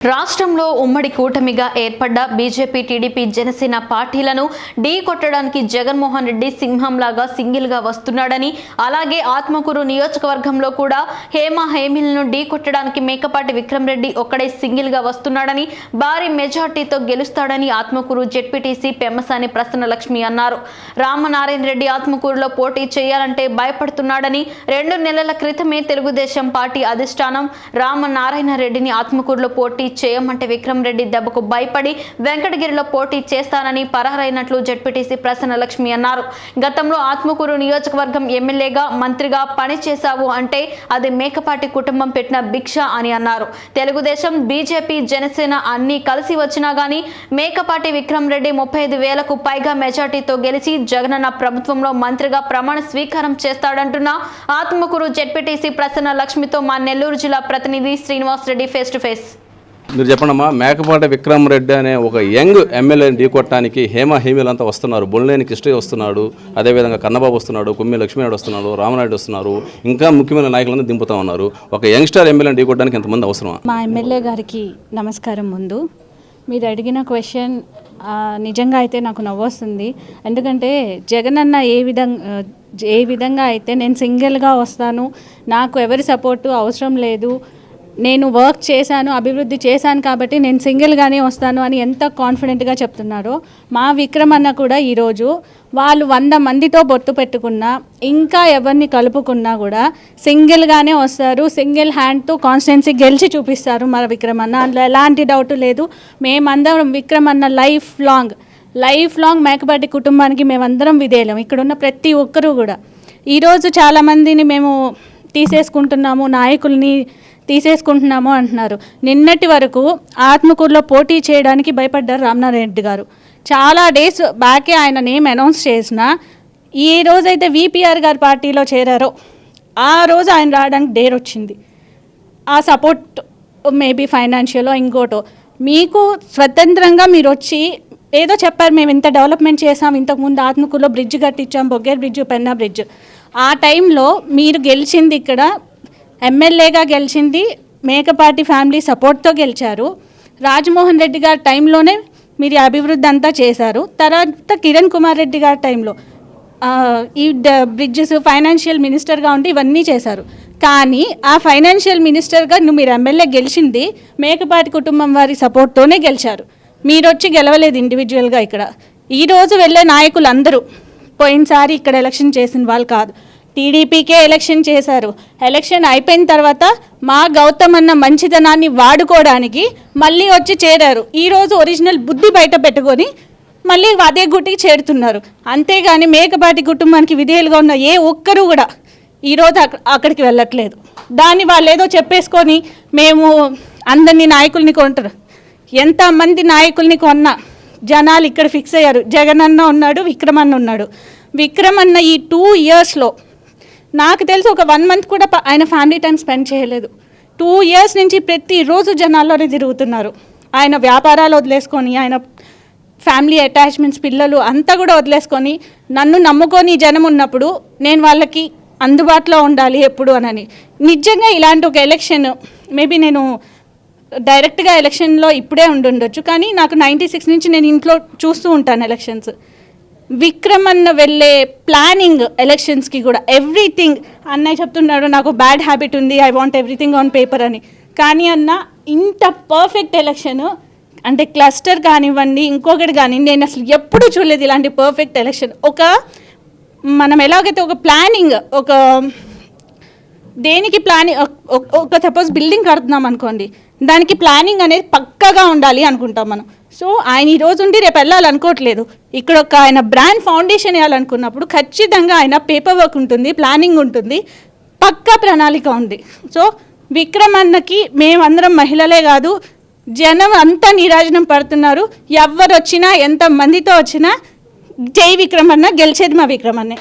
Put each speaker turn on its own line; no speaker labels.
రాష్ట్రంలో ఉమ్మడి కూటమిగా ఏర్పడ్డ బీజేపీ టీడీపీ జనసేన పార్టీలను ఢీ కొట్టడానికి జగన్మోహన్ రెడ్డి సింహంలాగా సింగిల్గా వస్తున్నాడని అలాగే ఆత్మకూరు నియోజకవర్గంలో కూడా హేమ హేమిలను ఢీ కొట్టడానికి మేకపాటి విక్రమ్ రెడ్డి ఒక్కడే సింగిల్గా వస్తున్నాడని భారీ మెజార్టీతో గెలుస్తాడని ఆత్మకూరు జెడ్పీటీసీ పెమ్మసాని ప్రసన్నలక్ష్మి అన్నారు. రామనారాయణ రెడ్డి ఆత్మకూరులో పోటీ చేయాలంటే భయపడుతున్నాడని రెండు నెలల క్రితమే తెలుగుదేశం పార్టీ అధిష్టానం రామనారాయణ రెడ్డిని ఆత్మకూరులో పోటీ చేయమంటే విక్రమ్ రెడ్డి దెబ్బకు భయపడి వెంకటగిరిలో పోటీ చేస్తానని పరారైనట్లు జడ్పీటీసీ ప్రసన్న లక్ష్మి అన్నారు. గతంలో ఆత్మకూరు నియోజకవర్గం ఎమ్మెల్యేగా మంత్రిగా పనిచేశావు అంటే అది మేకపాటి కుటుంబం పెట్టిన భిక్ష అని అన్నారు. తెలుగుదేశం బీజేపీ జనసేన అన్ని కలిసి వచ్చినా గానీ మేకపాటి విక్రమ్ రెడ్డి ముప్పై ఐదు వేలకు పైగా మెజార్టీతో గెలిచి జగనన్న ప్రభుత్వంలో మంత్రిగా ప్రమాణ స్వీకారం చేస్తాడంటున్న ఆత్మకూరు జెడ్పీటీసీ ప్రసన్న లక్ష్మితో మా నెల్లూరు జిల్లా ప్రతినిధి Srinivas Reddy face to face
మీరు చెప్పండమ్మా మేకపాటి విక్రమ్ రెడ్డి అనే ఒక యంగ్ ఎమ్మెల్యేని ఢీకొట్టడానికి హేమ హేమీలంతా వస్తున్నారు. బొల్లేని కృష్ణయ్య వస్తున్నాడు అదేవిధంగా కన్నబాబు వస్తున్నాడు కుమ్మి లక్ష్మీనాయుడు వస్తున్నాడు రామనాయుడు వస్తున్నారు ఇంకా ముఖ్యమైన నాయకులను దింపుతా ఉన్నారు. ఒక యంగ్స్టర్ ఎమ్మెల్యేని ఢీకొట్టడానికి ఎంతమంది అవసరమా?
మా ఎమ్మెల్యే గారికి నమస్కారం ముందు. మీరు అడిగిన క్వశ్చన్ నిజంగా అయితే నాకు నవ్వొస్తుంది. ఎందుకంటే జగన్ అన్న ఏ విధంగా ఏ విధంగా అయితే నేను సింగిల్గా వస్తాను నాకు ఎవరి సపోర్టు అవసరం లేదు నేను వర్క్ చేశాను అభివృద్ధి చేశాను కాబట్టి నేను సింగిల్గానే వస్తాను అని ఎంత కాన్ఫిడెంట్గా చెప్తున్నారో మా విక్రమ్ అన్న కూడా ఈరోజు వాళ్ళు వంద మందితో బొట్టు పెట్టుకున్నా ఇంకా ఎవరిని కలుపుకున్నా కూడా సింగిల్గానే వస్తారు సింగిల్ హ్యాండ్తో కాన్స్టెన్సీ గెలిచి చూపిస్తారు మన విక్రమ్ అన్న. అందులో ఎలాంటి డౌట్ లేదు. మేమందరం విక్రమ్ అన్న life long life long Mekapati కుటుంబానికి మేమందరం విధేయులం. ఇక్కడున్న ప్రతి ఒక్కరూ కూడా. ఈరోజు చాలామందిని మేము తీసేసుకుంటున్నాము నాయకుల్ని తీసేసుకుంటున్నాము అంటున్నారు. నిన్నటి వరకు ఆత్మకూరులో పోటీ చేయడానికి భయపడ్డారు రామనారాయణ రెడ్డి గారు. చాలా డేస్ బ్యాకే ఆయన నేమ్ అనౌన్స్ చేసిన ఈ రోజైతే విపిఆర్ గారి పార్టీలో చేరారో ఆ రోజు ఆయన రావడానికి డేర్ వచ్చింది. ఆ సపోర్ట్ మేబీ ఫైనాన్షియలో ఇంకోటో. మీకు స్వతంత్రంగా మీరు వచ్చి ఏదో చెప్పారు మేము ఇంత డెవలప్మెంట్ చేసాం ఇంతకుముందు ఆత్మకూరులో బ్రిడ్జ్ కట్టించాం బొగ్గేర్ బ్రిడ్జ్ పెన్నా బ్రిడ్జ్. ఆ టైంలో మీరు గెలిచింది ఇక్కడ ఎమ్మెల్యేగా గెలిచింది మేకపాటి ఫ్యామిలీ సపోర్ట్తో గెలిచారు. రాజమోహన్ రెడ్డి గారి టైంలోనే మీరు అభివృద్ధి అంతా చేశారు. తర్వాత కిరణ్ కుమార్ రెడ్డి గారి టైంలో ఈ బ్రిడ్జెస్ ఫైనాన్షియల్ మినిస్టర్గా ఉండి ఇవన్నీ చేశారు. కానీ ఆ ఫైనాన్షియల్ మినిస్టర్గా నువ్వు మీరు ఎమ్మెల్యే గెలిచింది మేకపాటి కుటుంబం వారి సపోర్ట్తోనే గెలిచారు. మీరు వచ్చి గెలవలేదు ఇండివిజువల్గా ఇక్కడ. ఈరోజు వెళ్ళే నాయకులు అందరూ పోయినసారి ఇక్కడ ఎలక్షన్ చేసిన వాళ్ళు కాదు. టీడీపీకే ఎలక్షన్ చేశారు. ఎలక్షన్ అయిపోయిన తర్వాత మా గౌతమ్ అన్న మంచితనాన్ని వాడుకోవడానికి మళ్ళీ వచ్చి చేరారు. ఈరోజు ఒరిజినల్ బుద్ధి బయట పెట్టుకొని మళ్ళీ అదే గుట్టికి చేరుతున్నారు. అంతేగాని మేకపాటి కుటుంబానికి విధేయులుగా ఉన్న ఏ ఒక్కరూ కూడా ఈరోజు అక్కడికి వెళ్ళట్లేదు. దాన్ని వాళ్ళు ఏదో చెప్పేసుకొని మేము అందరినీ నాయకుల్ని కొంటారు. ఎంతమంది నాయకుల్ని కొన్నా జనాలు ఇక్కడ ఫిక్స్ అయ్యారు. జగన్ అన్న ఉన్నాడు విక్రమ్ అన్న ఉన్నాడు. విక్రమ్ అన్న ఈ టూ ఇయర్స్లో నాకు తెలిసి ఒక వన్ మంత్ కూడా ఆయన ఫ్యామిలీ టైం స్పెండ్ చేయలేదు. టూ ఇయర్స్ నుంచి ప్రతిరోజు జనాల్లోనే తిరుగుతున్నారు. ఆయన వ్యాపారాలు వదిలేసుకొని ఆయన ఫ్యామిలీ అటాచ్మెంట్స్ పిల్లలు అంతా కూడా వదిలేసుకొని నన్ను నమ్ముకొని జనం ఉన్నప్పుడు నేను వాళ్ళకి అందుబాటులో ఉండాలి ఎప్పుడు అనని. నిజంగా ఇలాంటి ఒక ఎలక్షన్ మేబీ నేను డైరెక్ట్గా ఎలక్షన్లో ఇప్పుడే ఉండుండొచ్చు. కానీ నాకు నైంటీ సిక్స్ నుంచి నేను ఇంట్లో చూస్తూ ఉంటాను ఎలక్షన్స్. విక్రమ్ అన్న వెళ్ళే ప్లానింగ్ ఎలక్షన్స్కి కూడా ఎవ్రీథింగ్. అన్నయ్య చెప్తున్నాడు నాకు బ్యాడ్ హ్యాబిట్ ఉంది I want everything on paper అని. కానీ అన్న ఇంత పర్ఫెక్ట్ ఎలక్షన్. అంటే క్లస్టర్ కానివ్వండి ఇంకొకటి కానీ నేను అసలు ఎప్పుడు చూడలేదు ఇలాంటి పర్ఫెక్ట్ ఎలక్షన్. ఒక మనం ఎలాగైతే ఒక ప్లానింగ్ ఒక దేనికి ప్లానింగ్ ఒక సపోజ్ బిల్డింగ్ కడుతున్నాం అనుకోండి దానికి ప్లానింగ్ అనేది పక్కగా ఉండాలి అనుకుంటాం మనం. సో ఆయన ఈ రోజు ఉండి రేపు వెళ్ళాలనుకోవట్లేదు ఇక్కడ ఒక ఆయన బ్రాండ్ ఫౌండేషన్ వేయాలనుకున్నప్పుడు ఖచ్చితంగా ఆయన పేపర్ వర్క్ ఉంటుంది ప్లానింగ్ ఉంటుంది పక్కా ప్రణాళిక ఉంది. సో విక్రమ్ అన్నకి మేమందరం మహిళలే కాదు జనం అంతా నీరాజనం పడుతున్నారు. ఎవరు వచ్చినా ఎంత మందితో వచ్చినా జై విక్రమ్ అన్న గెలిచేది మా విక్రమ్ అన్నే